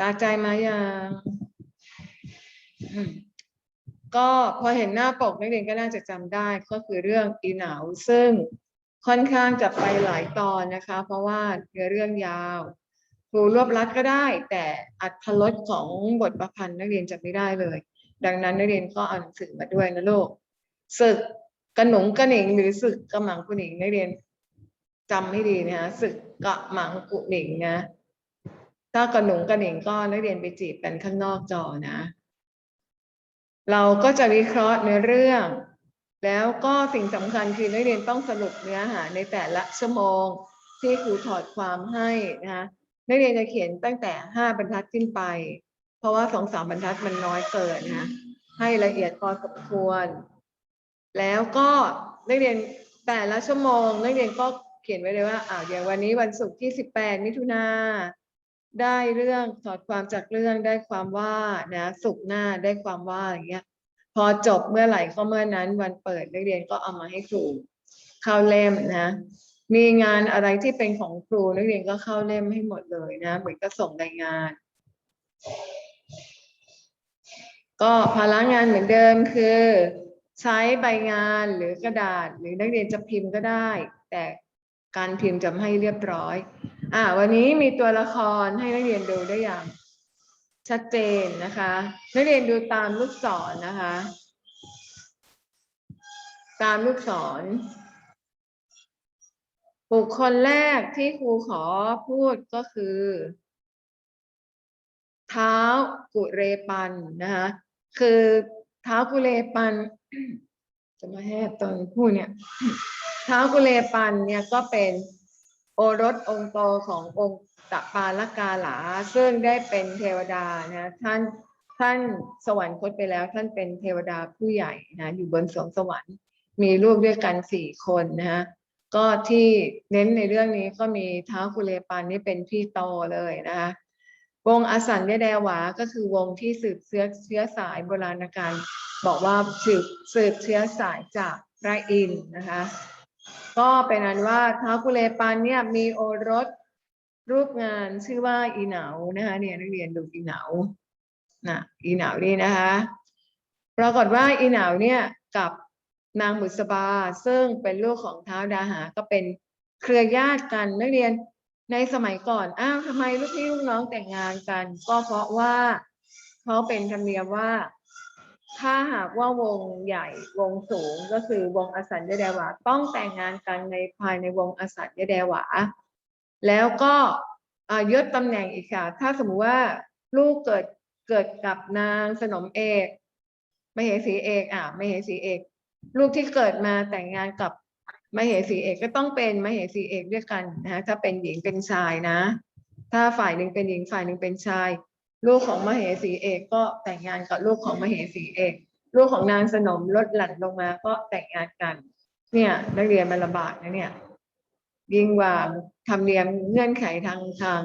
ตาใจมายังก็พอเห็นหน้าปกนักเรียนก็น่าจะจำได้ก็คือเรื่องอีหนาวซึ่งค่อนข้างจะไปหลายตอนนะคะ เพราะว่าเนื้อเรื่องยาวครูรวบรัดก็ได้ แต่อัตรสของบทประพันธ์นักเรียนจะไม่ได้เลย ดังนั้นนักเรียนก็เอาหนังสือมาด้วยนะลูกศึกกระหนุงกระหนิงหรือศึกกระหมังกุหนิงนักเรียนจำให้ดีนะคะศึกกระหมังกุหนิงนะ ถ้ากระหนุงกระหนิงก็นักเรียนไปจีบกันข้างนอกจอนะ เราก็จะวิเคราะห์เนื้อเรื่อง แล้วก็สิ่งสำคัญคือนักเรียนต้องสรุปเนื้อหาในแต่ละชั่วโมงที่ครูถอดความให้นะคะนักเรียนจะเขียนตั้งแต่ห้าบรรทัดขึ้นไป เพราะว่าสองสามบรรทัดมันน้อยเกินนะให้ละเอียดพอสมควร แล้วก็นักเรียนแต่ละชั่วโมงนักเรียนก็เขียนไว้เลยว่าอ่าอย่างวันนี้วันศุกร์ที่สิบแปดมิถุนา ได้เรื่องถอดความจากเรื่องได้ความว่านะศุกร์หน้าได้ความว่าอย่างเงี้ย พอจบเมื่อไหร่ก็เมื่อนั้น วันเปิดนักเรียนก็เอามาให้ครูเข้าเล่มนะ มีงานอะไรที่เป็นของครูนักเรียนก็เข้าเล่มให้หมดเลยนะ เหมือนก็ส่งรายงาน ก็ภาระงานเหมือนเดิมคือ ใช้ใบงานหรือกระดาษ หรือนักเรียนจะพิมพ์ก็ได้ แต่การพิมพ์จะไม่ให้เรียบร้อย อ่าวันนี้มีตัวละครให้นักเรียนดูได้อย่างชัดเจนนะคะนักเรียนดูตามลูกศรนนะคะ ตามลูกศร บุคคลแรกที่ครูขอพูดก็คือ เท้ากุเรปันนะคะคือเท้ากุเรปัน จะมาแหบตอนพูดเนี่ย เท้ากุเลปันเนี่ยก็เป็น โอรสองค์โตขององค์ตปาลกาหลา ซึ่งได้เป็นเทวดานะท่านท่านสวรรคตไปแล้ว ท่านเป็นเทวดาผู้ใหญ่นะอยู่บนสวงสวรรค์ มีลูกด้วยกันสี่คนนะฮะก็ที่เน้นในเรื่องนี้ก็มีท้ากุเลปันนี่เป็นพี่โตเลยนะคะวงอสัญญแดวา ก็คือวงที่สืบเชื้อเชื้อสายโบราณกาลบอกว่าสืบสืบเชื้อสายจากพระอินทร์นะคะ ก็เป็นอันว่าท้าวกุเลปันเนี่ยมีโอรสรูปงานชื่อว่าอีเหนานะคะเนี่ยนักเรียนดูอีเหนานะอีเหนานี่นะคะปรากฏว่าอีเหนาเนี่ยกับนางบุษบาซึ่งเป็นลูกของท้าวดาหา ก็เป็นเครือญาติกันนักเรียนในสมัยก่อนอ้าวทำไมลูกพี่ลูกน้องแต่งงานกัน ก็เพราะว่าเขาเป็นธรรมเนียมว่า ถ้าหากว่าวงใหญ่วงสูงก็คือวงอสัญญาเดวาต้องแต่งงานกันในภายในวงอสัญญาเดวา แล้วก็ยศตำแหน่งอีกค่ะ ถ้าสมมติว่าลูกเกิดเกิดกับนางสนมเอกมเหสีเอกอะมเหสีเอก ลูกที่เกิดมาแต่งงานกับมเหสีเอกก็ต้องเป็นมเหสีเอกด้วยกันนะถ้าเป็นหญิงเป็นชายนะ ถ้าฝ่ายหนึ่งเป็นหญิงฝ่ายหนึ่งเป็นชาย ลูกของมเหสีเอกก็แต่งงานกับลูกของมเหสีเอก ลูกของนางสนมลดหลั่นลงมาก็แต่งงานกัน เนี่ยนักเรียนมันลำบากนะเนี่ยยิ่งกว่าธรรมเนียมเงื่อนไขทางทาง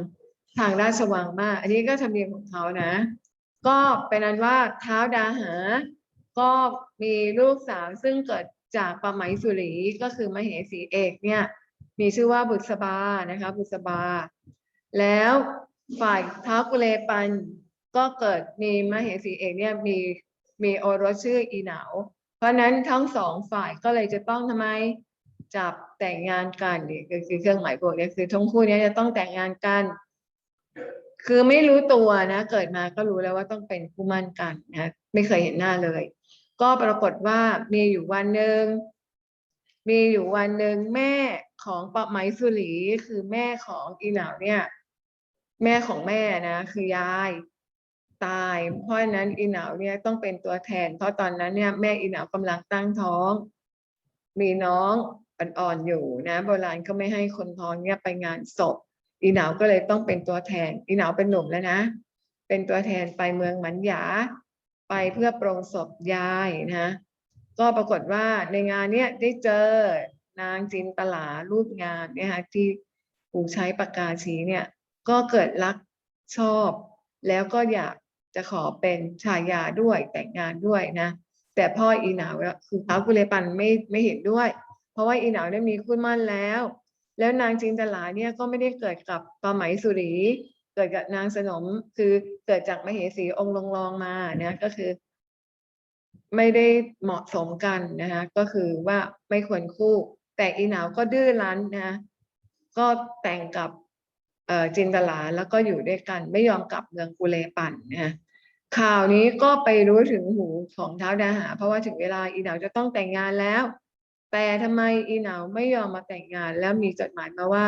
ทางราชวังมาก อันนี้ก็ธรรมเนียมของเขานะ ก็เป็นนั้นว่าเท้าวดาหา ก็มีลูกสาวซึ่งเกิดจากปะไหมสุรีก็คือมเหสีเอกเนี่ยมีชื่อว่าบุษบานะคะ บุษบา แล้ว ฝ่ายท้าวกุเลปันก็เกิดมีมเหสีเอกเนี่ยมีมีโอรสชื่ออีเหนาเพราะนั้นทั้งสองฝ่ายก็เลยจะต้องทำไมจับแต่งงานกันนี่ก็คือเครื่องหมายบวกเนี่ยคือทั้งคู่เนี้จะต้องแต่งงานกัน คือไม่รู้ตัวนะ เกิดมาก็รู้แล้วว่าต้องเป็นคู่มั่นกันนะไม่เคยเห็นหน้าเลย ก็ปรากฏว่ามีอยู่วันหนึ่งมีอยู่วันหนึ่งแม่ของปะไหมสุรีคือแม่ของอีเหนาเนี่ย แม่ของแม่นะ คือยายตาย เพราะนั้นอีหนาวเนี่ยต้องเป็นตัวแทน เพราะตอนนั้นเนี่ยแม่อีหนาวกำลังตั้งท้อง มีน้องอ่อนๆอยู่นะโบราณก็ไม่ให้คนท้องเนี่ยไปงานศพ อีหนาวก็เลยต้องเป็นตัวแทน อีหนาวเป็นหนุ่มแล้วนะ เป็นตัวแทนไปเมืองหมันหยา ไปเพื่อปรงศพยายนะก็ปรากฏว่าในงานเนี้ยได้เจอนางจินตลารูปงานเนี่ยฮะที่ผูใช้ปากกาชี้เนี่ย ก็เกิดรักชอบแล้วก็อยากจะขอเป็นชายาด้วยแต่งงานด้วยนะ แต่พ่ออีหนาวคือท้าวกุเลปันไม่ไม่เห็นด้วย เพราะว่าอีหนาวเนี่ยมีคู่มั่นแล้ว แล้วนางจินตลาเนี่ยก็ไม่ได้เกิดกับปาไหมสุรี เกิดกับนางสนมคือเกิดจากมเหสีองค์ลงรองมานะก็คือ ไม่ได้เหมาะสมกันนะคะก็คือว่าไม่ควรคู่ แต่อีหนาวก็ดื้อรั้นนะ ก็แต่งกับ จินตลาแล้วก็อยู่ด้วยกัน ไม่ยอมกลับเมืองกุเลปันนะข่าวนี้ก็ไปรู้ถึงหูของเท้าดาหา เพราะว่าถึงเวลาอีหนาวจะต้องแต่งงานแล้ว แต่ทำไมอีหนาวไม่ยอมมาแต่งงาน แล้วมีจดหมายมาว่า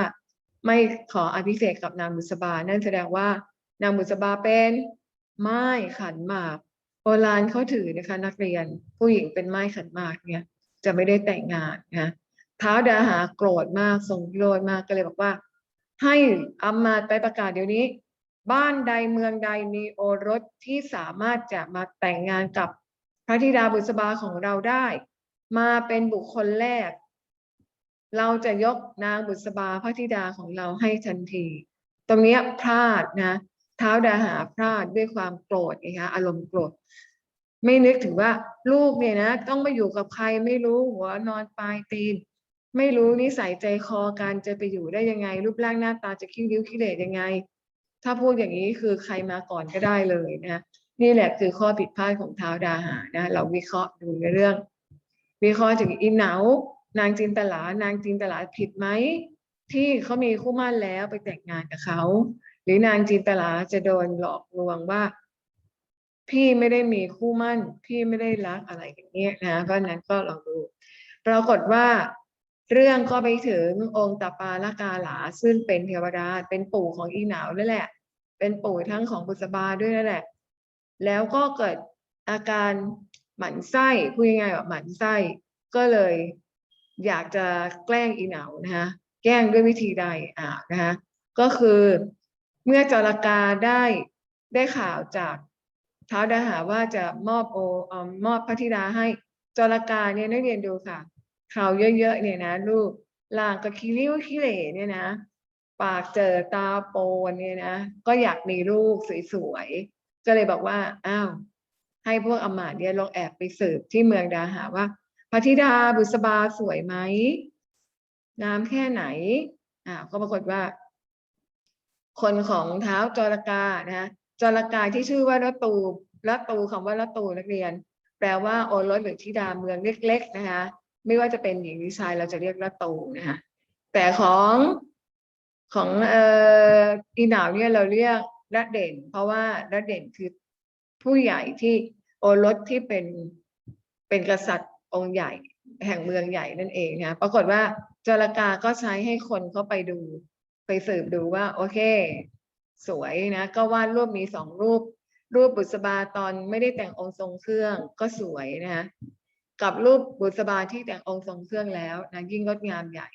ไม่ขออภิเษกกับนางบุษบา นั่นแสดงว่านางบุษบาเป็นไม้ขันหมากโบราณเขาถือนะคะ นักเรียนผู้หญิงเป็นไม้ขันหมากเนี่ย จะไม่ได้แต่งงานนะเท้าดาหาโกรธมากทรงโกรธมากก็เลยบอกว่า ให้อามาตย์ไปประกาศเดี๋ยวนี้ บ้านใดเมืองใดมีโอรสที่สามารถจะมาแต่งงานกับพระธิดาบุษบาของเราได้ มาเป็นบุคคลแรก เราจะยกนางบุษบาพระธิดาของเราให้ทันที ตรงนี้พลาดนะเท้าดาหาพลาดด้วยความโกรธนะคะอารมณ์โกรธไม่นึกถึงว่าลูกเนี่ยนะ ต้องมาอยู่กับใครไม่รู้หัวนอนปลายตีน ไม่รู้นิสัยใจคอการจะไปอยู่ได้ยังไง รูปร่างหน้าตาจะคิ้วริ้วขี้เหร่ยังไง ถ้าพูดอย่างนี้คือใครมาก่อนก็ได้เลยนะนี่แหละคือข้อผิดพลาดของท้าวดาหานะ เราวิเคราะห์ดูในเรื่อง วิเคราะห์ถึงอินเหนานางจินตลานางจินตลาผิดไหมที่เขามีคู่มั่นแล้วไปแต่งงานกับเขา หรือนางจินตลาจะโดนหลอกลวงว่า พี่ไม่ได้มีคู่มั่น พี่ไม่ได้รักอะไรอย่างเงี้ยนะเพราะนั้นก็ลองดู ปรากฏว่า เรื่องก็ไปถึงองค์ตปาลกาหลา ซึ่งเป็นเทวดาเป็นปู่ของอีหนาวนั่นแหละ เป็นปู่ทั้งของบุษบาด้วยนั่นแหละ แล้วก็เกิดอาการหมั่นไส้พูดง่ายๆแบบหมั่นไส้ก็เลยอยากจะแกล้งอีเหนานะคะแกล้งด้วยวิธีใดอ่านะคะก็คือเมื่อจรากาได้ได้ข่าวจากเท้าดาหาว่าจะมอบโอออมอบพระธิดาให้จรากาเนี่ยนักเรียนดูค่ะ ข่าวเยอะๆเนี่ยนะลูกลางกับคิริ้วขี้เหร่เนี่ยนะ ปากเจอตาโปนเนี่ยนะ ก็อยากมีลูกสวยๆ ก็เลยบอกว่า อ้าว ให้พวกอมาตย์เนี่ยลองแอบไปสืบที่เมืองดาหาว่าพระธิดาบุษบาสวยไหมงามแค่ไหนอ่าก็ปรากฏว่า คนของเท้าจรกานะจรกาที่ชื่อว่าละตูละตูคำว่าละตูนักเรียน แปลว่าโอรสหรือธิดาเมืองเล็ก ๆ นะคะ ไม่ว่าจะเป็นหญิงหรือชายเราจะเรียกละตูนะคะแต่ของของเอ่ออีหนาวเนี่ยเราเรียกละเด่น เพราะว่าละเด่นคือผู้ใหญ่ที่โอรสที่เป็นเป็นกษัตริย์องค์ใหญ่แห่งเมืองใหญ่นั่นเองนะปรากฏว่าจรกาก็ใช้ให้คนเข้าไปดู ไปสืบดูว่า โอเค สวยนะ ก็วาดรูปมีสองรูป รูปบุษบาตอนไม่ได้แต่งองค์ทรงเครื่องก็สวยนะคะ กับรูปบุษบาที่แต่งองค์ทรงเครื่องแล้วนะยิ่งงดงามใหญ่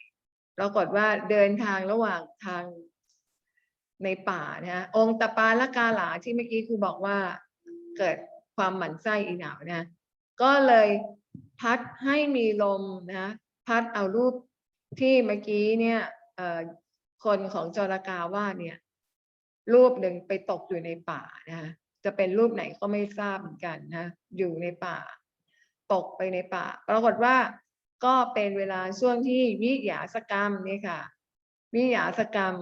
ปรากฏว่าเดินทางระหว่างทางในป่านะฮะองค์ตะปาละกาหลาที่เมื่อกี้ครูบอกว่าเกิดความหมั่นไส้อีหนาวนะก็เลยพัดให้มีลมนะพัดเอารูปที่เมื่อกี้เนี่ยคนของจรากาว่าเนี่ย รูปหนึ่งไปตกอยู่ในป่านะจะเป็นรูปไหนก็ไม่ทราบเหมือนกันนะอยู่ในป่า ตกไปในป่า ปรากฏว่าก็เป็นเวลาช่วงที่วิหยาสกรรมนี่ค่ะ วิหยาสกรรม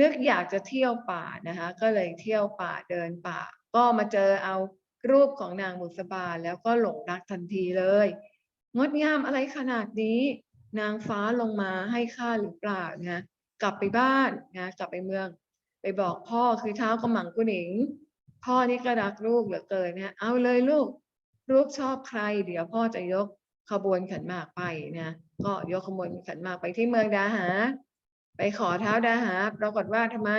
นึกอยากจะเที่ยวป่านะคะ ก็เลยเที่ยวป่าเดินป่า ก็มาเจอเอารูปของนางบุษบาแล้วก็หลงรักทันทีเลย งดงามอะไรขนาดนี้ นางฟ้าลงมาให้ค่าหรือเปล่านะกลับไปบ้านนะกลับไปเมือง ไปบอกพ่อคือเท้ากระหม่อมกุหนิง พ่อนี่ก็รักลูกเหลือเกินเนี่ยเอาเลยลูก ลูกชอบใคร เดี๋ยวพ่อจะยกขบวนขันหมากไปนะก็ยกขบวนขันหมากไปที่เมืองดาหา ไปขอเท้าดาหาปรากฏว่าทำไม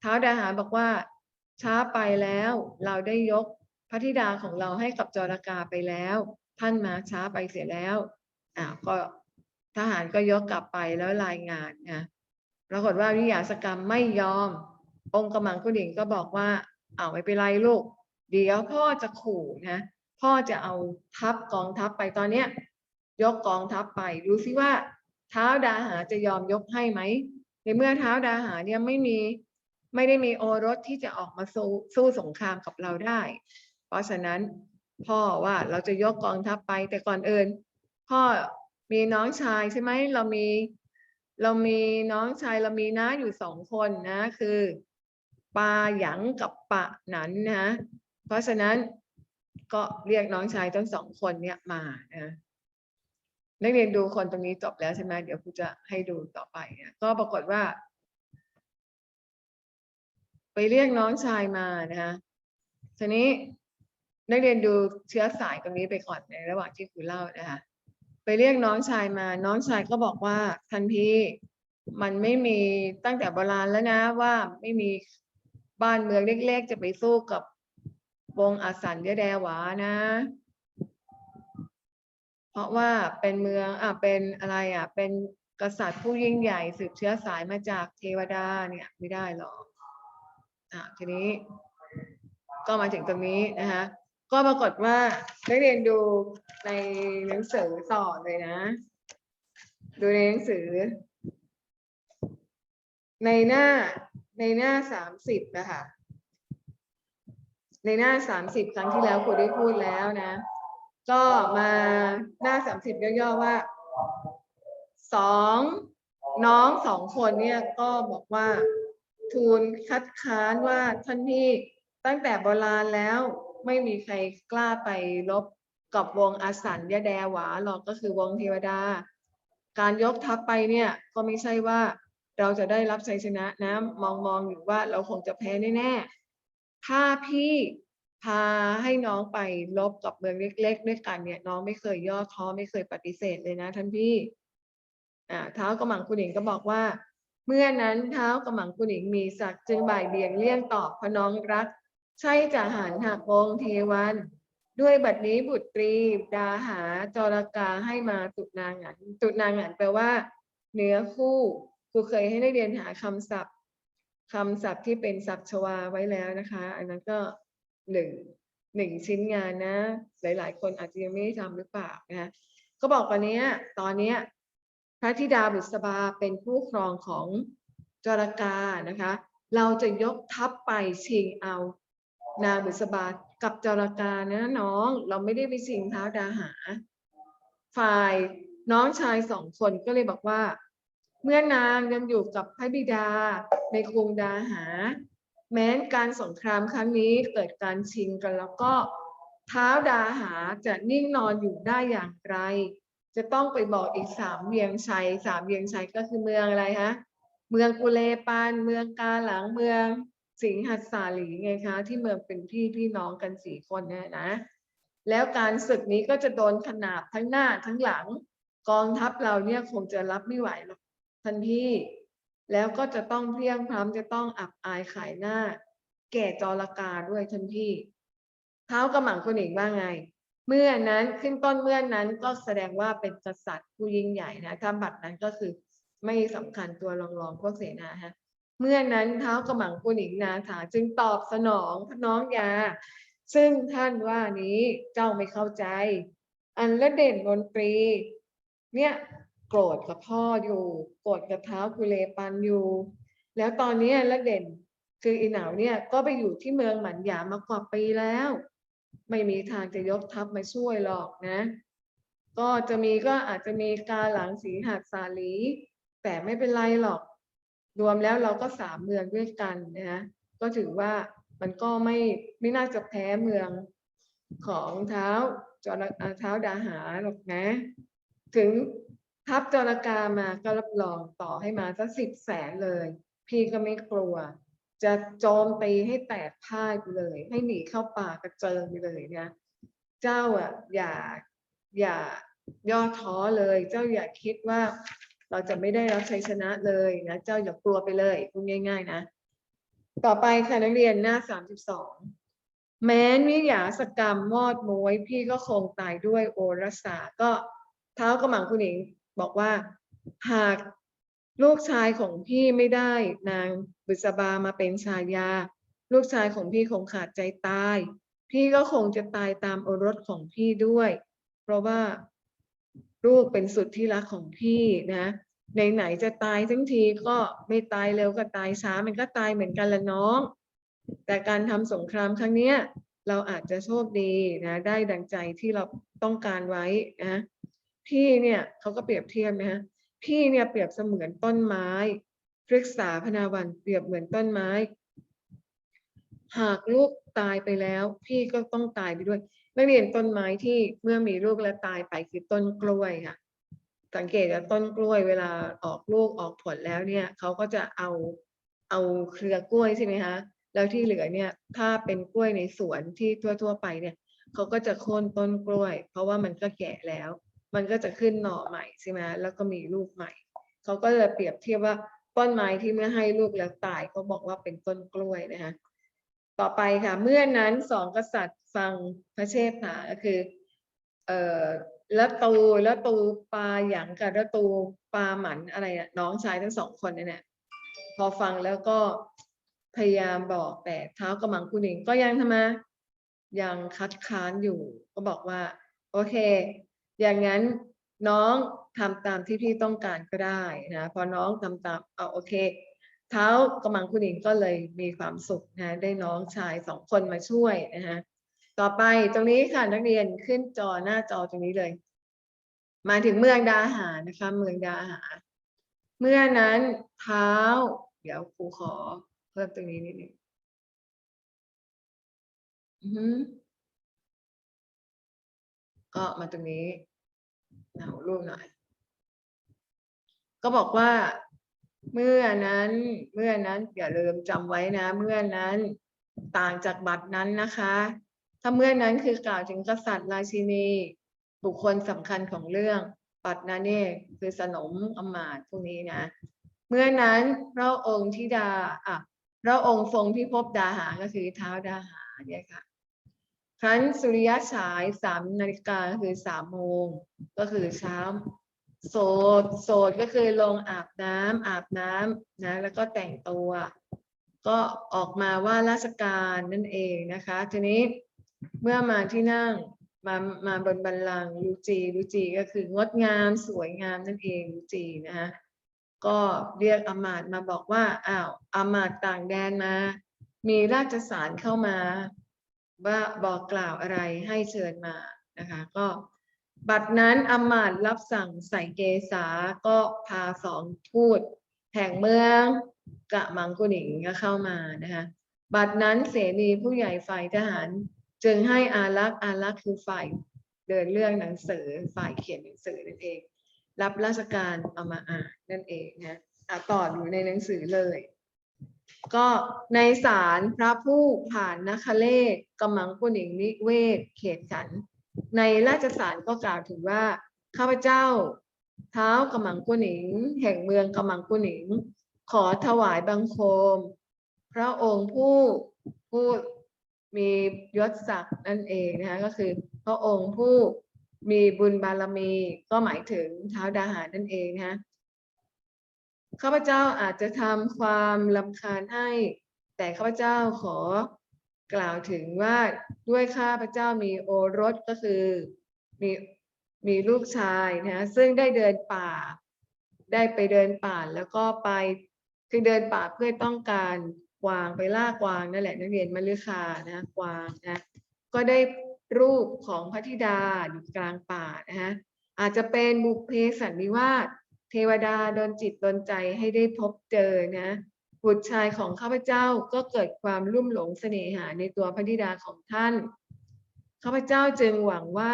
เท้าดาหาบอกว่า ช้าไปแล้วเราได้ยกพระธิดาของเราให้กับจรกาไปแล้ว ท่านมาช้าไปเสียแล้วอ่าก็ทหารก็ยกกลับไปแล้วรายงานนะปรากฏว่าวิยาสกรรมไม่ยอม องค์กำมังกุฎิงก็บอกว่าเอาไม่เป็นไรลูก เดี๋ยวพ่อจะขู่นะ พ่อจะเอาทัพกองทัพไปตอนเนี้ย ยกกองทัพไป ดูซิว่า เท้าวดาหาจะยอมยกให้ไหมในเมื่อเท้าวดาหาเนี่ยไม่มีไม่ได้มีโอรสที่จะออกมาสู้สู้สงครามกับเราได้ เพราะฉะนั้นพ่อว่าเราจะยกกองทัพไป แต่ก่อนอื่น พ่อมีน้องชายใช่ไหมเรามี เรามีน้องชายเรามีน้าอยู่สองคนนะ คือปาหยังกับปะหนันนะ เพราะฉะนั้น ก็เรียกน้องชายทั้งสองคนเนี่ยมานะนักเรียนดูคนตรงนี้จบแล้วใช่ไหมเดี๋ยวครูจะให้ดูต่อไปนะก็ปรากฏว่า ไปเรียกน้องชายมานะคะทีนี้นักเรียนดูเชื้อสายตรงนี้ไปก่อนในระหว่างที่ครูเล่านะคะไปเรียกน้องชายมา น้องชายก็บอกว่าทันทีมันไม่มีตั้งแต่โบราณแล้วนะว่าไม่มีบ้านเมืองเล็ก ๆ จะไปสู้กับ วงอสันยะแดหวานะ เพราะว่าเป็นเมืองอะเป็นอะไรอะ เป็นกษัตริย์ผู้ยิ่งใหญ่สืบเชื้อสายมาจากเทวดาเนี่ยไม่ได้หรอกอะทีนี้ ก็มาถึงตรงนี้นะคะก็ปรากฏว่าได้เรียนดูในหนังสือต่อเลยนะ ดูในหนังสือ ในหน้าในหน้าสามสิบนะคะ ในหน้าสามสิบครั้งที่แล้วครูได้พูดแล้วนะ ก็มาหน้าสามสิบย่อๆว่าสองน้องสองคนเนี่ยก็บอกว่าทูลคัดค้านว่าท่านพี่ตั้งแต่โบราณแล้วไม่มีใครกล้าไปลบกับวงอาสันยะแดหวาหรอกก็คือวงเทวดา การยกทัพไปเนี่ยก็ไม่ใช่ว่าเราจะได้รับชัยชนะนะมองมองอยู่ว่าเราคงจะแพ้แน่ๆ ถ้าพี่พาให้น้องไปลบกับเมืองเล็ก ๆ ด้วยกันเนี่ย น้องไม่เคยย่อท้อไม่เคยปฏิเสธเลยนะท่านพี่อ่าเท้ากระหม่อมคุณหญิงก็บอกว่า เมื่อนั้นเท้ากระหม่อมคุณหญิงมีศักดิ์จึงบ่ายเบี่ยงเลี่ยงตอบเพราะน้องรัก ใช่จะหารหักวงเทวัน ด้วยบัดนี้บุตรีดาหาจรกาให้มาตุนางหันตุนางหันแปลว่า เนื้อคู่ครูเคยให้นักเรียนหาคำศัพท์ คำศัพท์ที่เป็นศัพท์ชวาไว้แล้วนะคะ อันนั้นก็หนึ่งหนึ่งชิ้นงานนะ หลาย ๆ คนอาจจะยังไม่ได้ทำหรือเปล่านะคะก็บอกวันนี้ตอนเนี้ยพระธิดาบุษบาเป็นผู้ครองของจรกานะคะ เราจะยกทัพไปชิงเอานางบุษบากับจรกานะน้องเราไม่ได้ไปชิงเท้าดาหา ฝ่ายน้องชายสองคนก็เลยบอกว่า เมื่อนางยังอยู่กับพระบิดาในกรุงดาหา แม้นการสงครามครั้งนี้เกิดการชิงกันแล้วก็เท้าวดาหาจะนิ่งนอนอยู่ได้อย่างไร จะต้องไปบอกอีกสามเวียงชัยสามเวียงชัยก็คือเมืองอะไรฮะเมืองกุเลปานเมืองกาหลังเมืองสิงหัสสาลีไงคะที่เมืองเป็นพี่พี่น้องกันสี่คนเนี่ยนะ แล้วการศึกนี้ก็จะโดนขนาบทั้งหน้าทั้งหลัง กองทัพเราเนี่ยคงจะรับไม่ไหวหรอก ทันพี่แล้วก็จะต้องเพลียงพร้ำจะต้องอับอายขายหน้า แก่จรกาด้วยทันพี่เท้ากระหม่อมคนอีกว่าไง เมื่อนั้นขึ้นต้นเมื่อนั้นก็แสดงว่าเป็นกษัตริย์ผู้ยิ่งใหญ่นะถ้าบัตรนั้นก็คือไม่สำคัญตัวรองรองพวกเสนาฮะเมื่อนั้นเท้ากระหม่อมกุณิงนาถาจึงตอบสนองพน้องยา ซึ่งท่านว่านี้เจ้าไม่เข้าใจ อันละเด่นมนตรี เนี่ย โกรธกับพ่ออยู่ โกรธกับเท้ากุเลปันอยู่ แล้วตอนนี้ละเด่นคืออีหนาวเนี่ยก็ไปอยู่ที่เมืองหมันหยามากว่าปีแล้ว ไม่มีทางจะยกทัพมาช่วยหรอกนะ ก็จะมีก็อาจจะมีกาหลังสีหัดสาลี แต่ไม่เป็นไรหรอก รวมแล้วเราก็สามเมืองด้วยกันนะก็ถือว่ามันก็ไม่ไม่น่าจะแพ้เมืองของเท้าจอเท้าดาหาหรอกนะ ถึง ทัพจรกามาก็รับรองต่อให้มาสักสิบแสนเลย พี่ก็ไม่กลัว จะโจมตีให้แตกพ่ายไปเลย ให้หนีเข้าป่ากระเจิงไปเลยเนี่ยเจ้าอะอย่าอย่าย่อท้อเลย เจ้าอย่าคิดว่าเราจะไม่ได้รับชัยชนะเลยนะเจ้าอย่ากลัวไปเลยพูดง่าย ๆ นะ ต่อไปค่ะนักเรียนหน้าสามสิบสองแม้นวิยาสกรรมมอดมวยพี่ก็คงตายด้วยโอรสาก็เท้ากระหม่อมคุณหญิง บอกว่า หากลูกชายของพี่ไม่ได้นางบุษบามาเป็นชายา ลูกชายของพี่คงขาดใจตาย พี่ก็คงจะตายตามโอรสของพี่ด้วย เพราะว่าลูกเป็นสุดที่รักของพี่นะไหนๆจะตายทั้งทีก็ไม่ตายเร็วก็ตายช้ามันก็ตายเหมือนกันละน้อง แต่การทำสงครามครั้งเนี้ยเราอาจจะโชคดีนะ ได้ดังใจที่เราต้องการไว้นะ พี่เนี่ยเขาก็เปรียบเทียบนะฮะพี่เนี่ยเปรียบเสมือนต้นไม้พฤกษาพนาวันเปรียบเหมือนต้นไม้ หากลูกตายไปแล้ว พี่ก็ต้องตายไปด้วยนักเรียนต้นไม้ที่เมื่อมีลูกแล้วตายไปคือต้นกล้วยค่ะสังเกตว่าต้นกล้วยเวลาออกลูกออกผลแล้วเนี่ยเขาก็จะเอาเอาเครือกล้วยใช่ไหมคะแล้วที่เหลือเนี่ยถ้าเป็นกล้วยในสวนที่ทั่ว ๆ ไปเนี่ยเขาก็จะโค่นต้นกล้วย เพราะว่ามันก็แก่แล้ว มันก็จะขึ้นหน่อใหม่ใช่ไหมแล้วก็มีลูกใหม่ เขาก็จะเปรียบเทียบว่าต้นไม้ที่เมื่อให้ลูกแล้วตายเขาบอกว่าเป็นต้นกล้วยนะคะ ต่อไปค่ะ เมื่อนั้นสองกษัตริย์ฟังพระเชษฐาก็คือ เอ่อล้วตูล้วตูปลาหยางกับล้วตูปลาหมันอะไรอะน้องชายทั้งสองคนเนี่ยนะพอฟังแล้วก็พยายามบอกแต่เท้ากำมังคุณหญิงก็ยังทำไมยังคัดค้านอยู่ ก็บอกว่า โอเค อย่างนั้นน้องทำตามที่พี่ต้องการก็ได้นะพอน้องทำตามเอาโอเค เท้ากำมังคุณหญิงก็เลยมีความสุขนะได้น้องชายสองคนมาช่วยนะฮะต่อไปตรงนี้ค่ะนักเรียนขึ้นจอหน้าจอตรงนี้เลย มาถึงเมืองดาหานะคะ เมืองดาหา เมื่อนั้นเท้า เดี๋ยวครูขอเพิ่มตรงนี้นิดนึงอือ ก็มาตรงนี้เอารูปหน่อย ก็บอกว่า เมื่อนั้น เมื่อนั้นอย่าลืมจำไว้นะ เมื่อนั้นต่างจากบัตรนั้นนะคะ ถ้าเมื่อนั้นคือกล่าวถึงกษัตริย์ราชินี บุคคลสำคัญของเรื่องปัตรนาเนกคือสนมอมาตย์พวกนี้นะ เมื่อนั้นพระองค์ธิดาอะพระองค์ทรงพิภพดาหาก็คือเท้าดาหาเนี่ยค่ะ ครั้นสุริยะฉายสามนาฬิกาคือสามโมงก็คือเช้าโสดโสดก็คือลงอาบน้ำอาบน้ำนะแล้วก็แต่งตัว ก็ออกมาว่าราชการนั่นเองนะคะ ทีนี้เมื่อมาที่นั่งมามาบนบัลลังดูจีลูจีก็คืองดงามสวยงามนั่นเองลูจีนะคะก็เรียกอมาตมาบอกว่าอ้าวอมาตต่างแดนมา มีราชสารเข้ามา ว่าบอกกล่าวอะไรให้เชิญมานะคะก็บัดนั้นอมาตรับสั่งใส่เกษาก็พาสองทูตแห่งเมืองกะมังกุนิงก็เข้ามานะคะบัดนั้นเสนีผู้ใหญ่ฝ่ายทหาร จึงให้อารักษ์อารักษ์คือฝ่ายเดินเรื่องหนังสือฝ่ายเขียนหนังสือนั่นเอง รับราชการเอามาอ่านนั่นเองนะอะต่ออยู่ในหนังสือเลย ก็ในศาลพระผู้ผ่านนคเลศกำมังกุนิงนิเวศเขตขัน ในราชสารก็กล่าวถึงว่าข้าพเจ้า เท้ากำมังกุนิง แห่งเมืองกำมังกุนิง ขอถวายบังคม พระองค์ผู้ผู้มียศศักดิ์นั่นเองนะคะก็คือพระองค์ผู้มีบุญบารมีก็หมายถึงเท้าดาหารนั่นเองนะะ ข้าพเจ้าอาจจะทำความลำคาญให้ แต่ข้าพเจ้าขอกล่าวถึงว่าด้วยข้าพเจ้ามีโอรสก็คือมีมีลูกชายนะซึ่งได้เดินป่า ได้ไปเดินป่าแล้วก็ไปคือเดินป่าเพื่อต้องการกวางไปล่ากวางนั่นแหละนักเรียนมฤคานะกวางนะก็ได้รูปของพระธิดาอยู่กลางป่านะฮะอาจจะเป็นบุพเพสันนิวาส เทวดาดนจิตดนใจให้ได้พบเจอนะบุตรชายของข้าพเจ้าก็เกิดความลุ่มหลงเสน่หาในตัวพระธิดาของท่านข้าพเจ้าจึงหวังว่า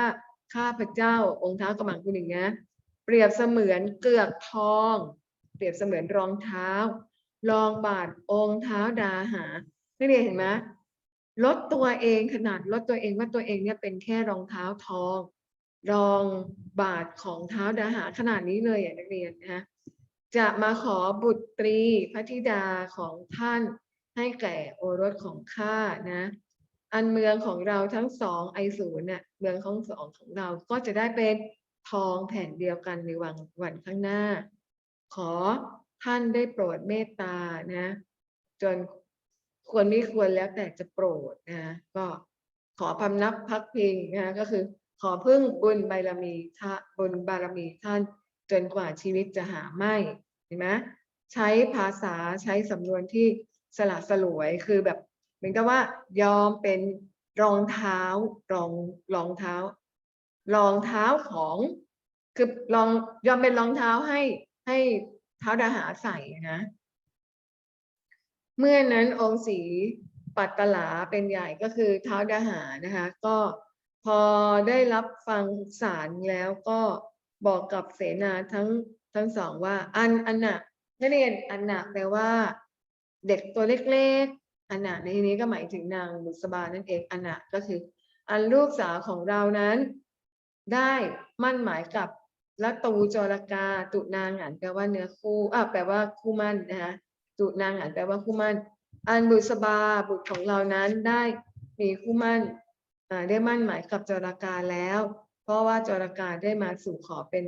ข้าพเจ้าองค์เท้ากำลังคุณหนึ่งนะเปรียบเสมือนเกือกทอง เปรียบเสมือนรองเท้ารองบาทองค์เท้าดาหานักเรียนเห็นไหมลดตัวเองขนาดลดตัวเองว่าตัวเองเนี่ยเป็นแค่รองเท้าทอง รองบาทของเท้าดาหาขนาดนี้เลยอะนักเรียนนะจะมาขอบุตรีพระธิดาของท่านให้แก่โอรสของข้านะ อันเมืองของเราทั้งสองไอศูนย์เนี่ยเมืองของสองของเราก็จะได้เป็นทองแผ่นเดียวกันในวันวันข้างหน้า ขอท่านได้โปรดเมตตานะ จนควรไม่ควรแล้วแต่จะโปรดนะ ก็ขอพำนับพักพิงนะก็คือ ขอพึ่งบุญบารมีท่าบุญบารมีท่านจนกว่าชีวิตจะหาไม่เห็นไหมใช้ภาษาใช้สำนวนที่สละสลวยคือแบบเหมือนกับว่ายอมเป็นรองเท้ารองรองเท้ารองเท้าของคือลองยอมเป็นรองเท้าให้ให้เท้าดาหาใส่นะ เมื่อนั้นองค์ศรีปัตตลาเป็นใหญ่ก็คือเท้าดาหานะคะ ก็ พอได้รับฟังสารแล้วก็บอกกับเสนาทั้งทั้งสองว่า อันอันนะนักเรียนอันนะแปลว่า เด็กตัวเล็กๆ อันนะในที่นี้ก็หมายถึงนางบุษบานั่นเองอันนะก็คือ อันลูกสาวของเรานั้น ได้มั่นหมายกับละตูจรกา ตุนางหันแปลว่าเนื้อคู่อะแปลว่าคู่มั่นนะคะตุนางหันแปลว่าคู่มั่น อันบุษบาบุตรของเรานั้นได้มีคู่มั่น ได้มั่นหมายกับจรกาแล้ว เพราะว่าจรกาได้มาสู่ขอเป็น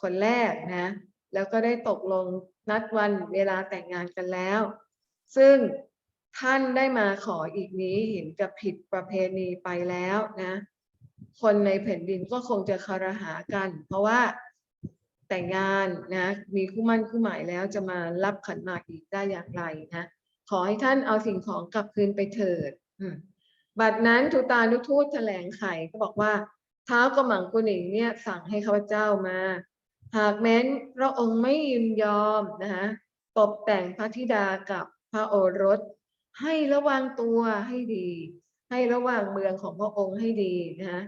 คนแรกนะ แล้วก็ได้ตกลงนัดวันเวลาแต่งงานกันแล้ว ซึ่งท่านได้มาขออีกนี้เห็นจะผิดประเพณีไปแล้วนะ คนในแผ่นดินก็คงจะคารหากัน เพราะว่าแต่งงานนะ มีคู่มั่นคู่หมายแล้วจะมารับขันหมากอีกได้อย่างไรนะ ขอให้ท่านเอาสิ่งของกลับคืนไปเถิดอื บัดนั้นทูตานุทูตแถลงไขก็บอกว่าเท้ากระหม่อมกุหนิงเนี่ยสั่งให้ข้าพเจ้ามา หากแม้นพระองค์ไม่ยินยอมนะคะตกแต่งพระธิดากับพระโอรส ให้ระวังตัวให้ดี ให้ระวังเมืองของพระองค์ให้ดีนะคะ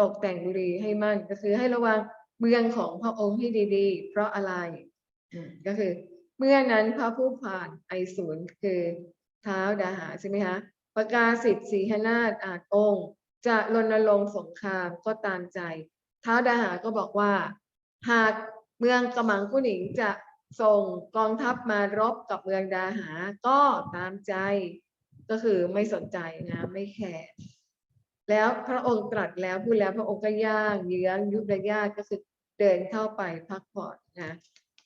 ตกแต่งบุรีให้มั่นก็คือให้ระวังเมืองของพระองค์ให้ดีๆ เพราะอะไรก็คือ เมื่อนั้นพระผู้ผ่านไอศูนย์คือเท้าดาหาใช่ไหมคะ ประกาศสิทธิ์สีหนาฏอาจองค์ จะรณรงค์สงครามก็ตามใจเท้าวดาหาก็บอกว่า หากเมืองกระหมังกุหนิงจะส่งกองทัพมารบกับเมืองดาหาก็ตามใจ ก็คือไม่สนใจนะไม่แคร์แล้วพระองค์ตรัสแล้วพูดแล้วพระองค์ก็ย่างเยื้องยุบระยาก็คือเดินเข้าไปพักผ่อนนะ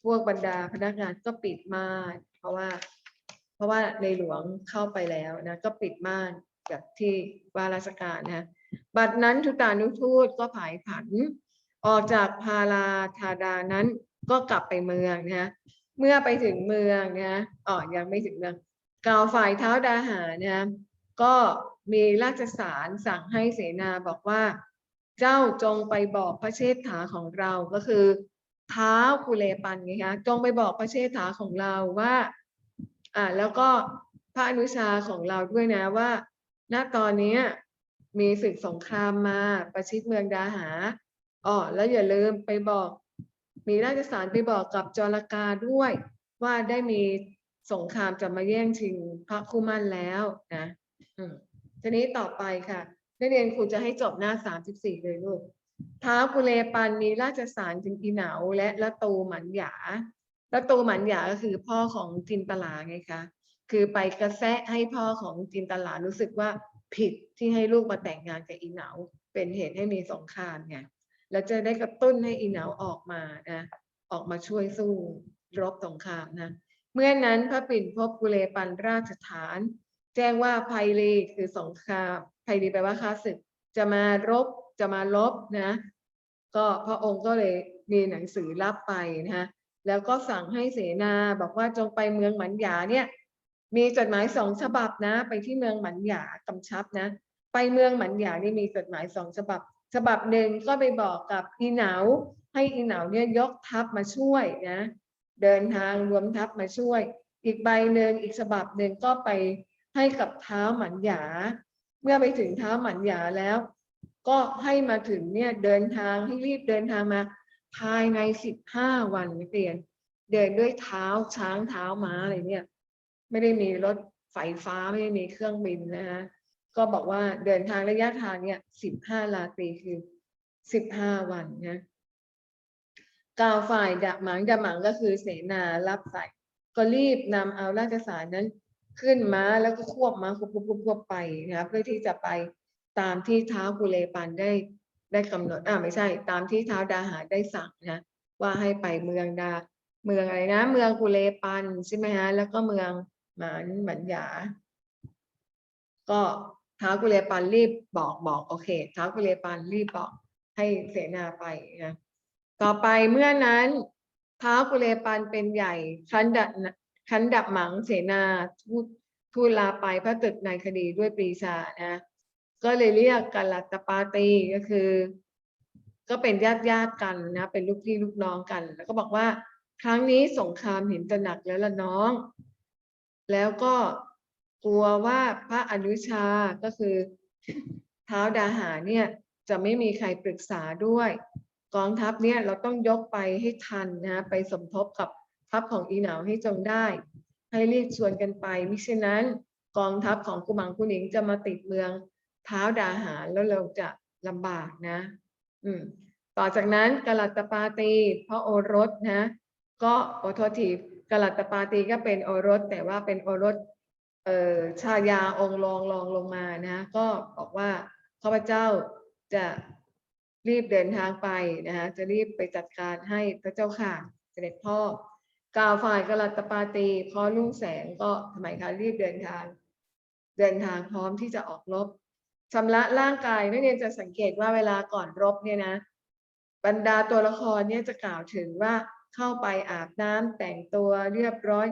พวกบรรดาพนักงานก็ปิดม่านเพราะว่า ราะว่าในหลวงเข้าไปแล้วนะก็ปิดม่านกับที่ว่าราชการนะบัดนั้นทุตานุทูตก็ผายผัน ออกจากพาราธาดานั้นก็กลับไปเมืองนะเมื่อไปถึงเมืองนะอ๋อยังไม่ถึงเมืองกล่าวฝ่ายเท้าดาหานะก็มีราชสารสั่งให้เสนาบอกว่า เจ้าจงไปบอกพระเชษฐาของเราก็คือเท้ากุเลปันไงคะจงไปบอกพระเชษฐาของเราว่า อ่าแล้วก็พระอนุชาของเราด้วยนะว่า ณตอนนี้มีศึกสงครามมาประชิดเมืองดาหาอ๋อแล้วอย่าลืมไปบอก มีราชสารไปบอกกับจรกาด้วย ว่าได้มีสงครามจะมาแย่งชิงพระคุมันแล้วนะอืมทีนี้ต่อไปค่ะนักเรียนครูจะให้จบหน้าสามสิบสี่เลยลูกท้าวกุเลปันมีราชสารถึงอีเหนาและละตูหมันหยา และตูหมันหยาก็คือพ่อของจินตลาไงคะ คือไปกระแซะให้พ่อของจินตลารู้สึกว่าผิดที่ให้ลูกมาแต่งงานกับอีเหนา เป็นเหตุให้มีสงครามไงแล้วจะได้กระตุ้นให้อีเหนาออกมานะออกมาช่วยสู้รบสงครามนะเมื่อนั้นพระปิ่นพบกุเลปันราชฐาน แจ้งว่าภัยรีคือสงครามภัยรีแปลว่าข้าศึกจะมารบจะมาลบนะ ก็พระองค์ก็เลยมีหนังสือรับไปนะฮะ แล้วก็สั่งให้เสนาบอกว่าจงไปเมืองหมันหยาเนี่ย มีจดหมายสองฉบับนะ ไปที่เมืองหมันหยากำชับนะ ไปเมืองหมันหยานี่มีจดหมายสองฉบับ ฉบับหนึ่งก็ไปบอกกับอีเหนา ให้อีเหนาเนี่ยยกทัพมาช่วยนะ เดินทางรวมทัพมาช่วย อีกใบหนึ่งอีกฉบับหนึ่งก็ไปให้กับเท้าหมันหยา เมื่อไปถึงเท้าหมันหยาแล้ว ก็ให้มาถึงเนี่ยเดินทางให้รีบเดินทางมา ภายในสิบห้าวันนักเรียน เดินด้วยเท้าช้างเท้าม้าอะไรเนี่ย ไม่ได้มีรถไฟฟ้าไม่ได้มีเครื่องบินนะฮะก็บอกว่าเดินทางระยะทางเนี่ยสิบห้าลาตีคือสิบห้าวันนะกาวฝ่ายดะหมังดะหมังก็คือเสนารับใส่ก็รีบนำเอาราชสารนั้นขึ้นมาแล้วก็ควบมาควบควบควบควบไปนะคะเพื่อที่จะไปตามที่เท้ากุเลปันได้ ได้กำหนดอ่าไม่ใช่ตามที่เท้าดาหาได้สั่งนะว่าให้ไปเมืองดา เมืองอะไรนะ เมืองกุเลปันใช่ไหมฮะแล้วก็เมืองหมานหมันหยา ก็ท้าวกุเลปันรีบบอกบอกโอเคท้าวกุเลปันรีบบอกให้เสนาไปนะต่อไปเมื่อนั้นท้าวกุเลปันเป็นใหญ่คันดับคันดับหมังเสนาทูตทูลลาไปพระตึกในคดีด้วยปรีชานะ ก็เลยเรียกกันลัตปาตีก็คือ ก็เป็นญาติญาติกันนะ เป็นลูกพี่ลูกน้องกัน แล้วก็บอกว่า ครั้งนี้สงครามเห็นจะหนักแล้วละน้อง แล้วก็กลัวว่าพระอนุชาก็คือเท้าดาหาเนี่ยจะไม่มีใครปรึกษาด้วย กองทัพเนี่ยเราต้องยกไปให้ทันนะไปสมทบกับทัพของอีเหนาให้จงได้ ให้รีบชวนกันไปมิฉะนั้นกองทัพของกุมังคุหนิงจะมาติดเมือง เท้าดาหารแล้วเราจะลำบากนะ อืม ต่อจากนั้นกลัตตปาตีพระโอรสนะ ก็ขอโทษทีกลัตตปาตีก็เป็นโอรส แต่ว่าเป็นโอรสเอ่อชายาองค์รองรองลงมานะ ก็บอกว่าข้าพเจ้าจะรีบเดินทางไปนะคะจะรีบไปจัดการให้พระเจ้าค่ะเสด็จพ่อกล่าวฝ่ายกลัตตปาตีพอรุ่งแสงก็ทำไมคะรีบเดินทาง เดินทางพร้อมที่จะออกรบ ชำระร่างกายนักเรียนจะสังเกตว่าเวลาก่อนรบเนี่ยนะ บรรดาตัวละครเนี่ยจะกล่าวถึงว่าเข้าไปอาบน้ำแต่งตัวเรียบร้อย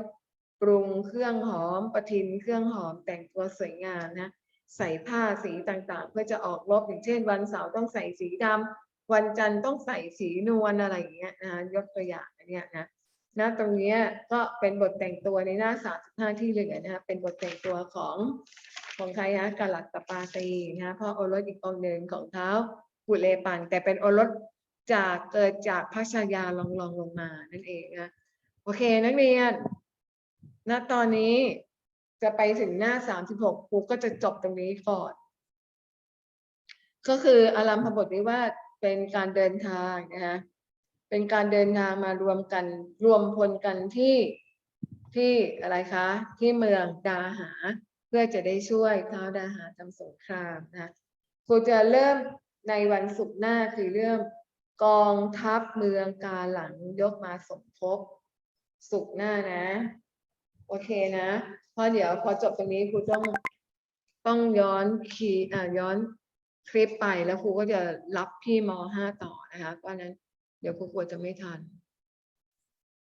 ปรุงเครื่องหอมประทินเครื่องหอมแต่งตัวสวยงามนะใส่ผ้าสีต่างๆ เพื่อจะออกรบอย่างเช่น วันเสาร์ต้องใส่สีดำวันจันทร์ต้องใส่สีนวลอะไรอย่างเงี้ยนะยกตัวอย่างอันเนี้ยนะนะตรงนี้ก็เป็นบทแต่งตัวในหน้าสามสิบห้าที่เหลือนะคะเป็นบทแต่งตัวของ ของใครฮะกาลัตตปาตีนะพราะโอรสอีกองหนึ่งของเท้ากุเลปัน แต่เป็นโอรสจากเกิดจากพระชายาลองลองลงมานั่นเองนะโอเคนักเรียนณตอนนี้จะไปถึงหน้าสามสิบหกครูก็จะจบตรงนี้ก่อน ก็คืออารัมพบทนี้ว่าเป็นการเดินทางนะคะเป็นการเดินทางมารวมกันรวมพลกันที่ที่อะไรคะ ที่เมืองดาหา พื่อจะได้ช่วยท้าวดาหาทำสงครามนะครูจะเริ่มในวันศุกร์หน้าคือเรื่องกองทัพเมืองกาหลังยกมาสมทบศุกร์หน้านะ โอเคนะเพราะเดี๋ยวพอจบตรงนี้ครูต้องต้องย้อนคีอ่าย้อนคลิปไปแล้วครูก็จะรับพี่มห้าต่อนะคะเพราะนั้น เดี๋ยวครูกลัวจะไม่ทัน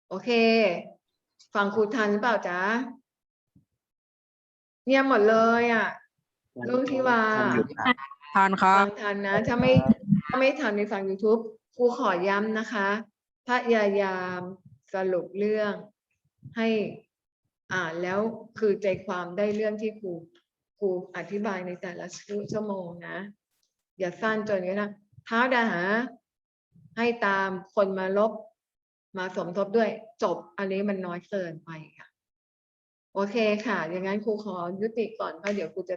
โอเค ฟังครูทันหรือเปล่าจ๊ะ เงียบหมดเลยอะลุงทิวาทานครัฟับ งทันนะ ถ้าไม่ถ้าไม่ทันในฟัง YouTube ครูขอย้ำนะคะ พยายามสรุปเรื่องให้อ่านแล้วคือใจความได้เรื่องที่ครูครูอธิบายในแต่ละชั่วโมงนะ อย่าสั้นจนกระทั่งเท้าดาหา ให้ตามคนมาลบมาสมทบด้วยจบอันนี้มันน้อยเกินไปค่ะ โอเคค่ะ อย่างนั้นครูขอยุติก่อนเพราะเดี๋ยวครูจะ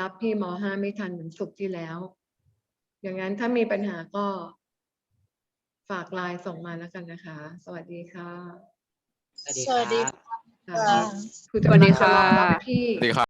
รับพี่มห้าไม่ทันเหมือนสุกร์ที่แล้ว อย่างนั้นถ้ามีปัญหาก็ฝากไลน์ส่งมาแล้วกันนะคะ สวัสดีค่ะสวัสดีค่ะ ครูจะสวัสดีมาค่ะรับพี่ สวัสดีครับ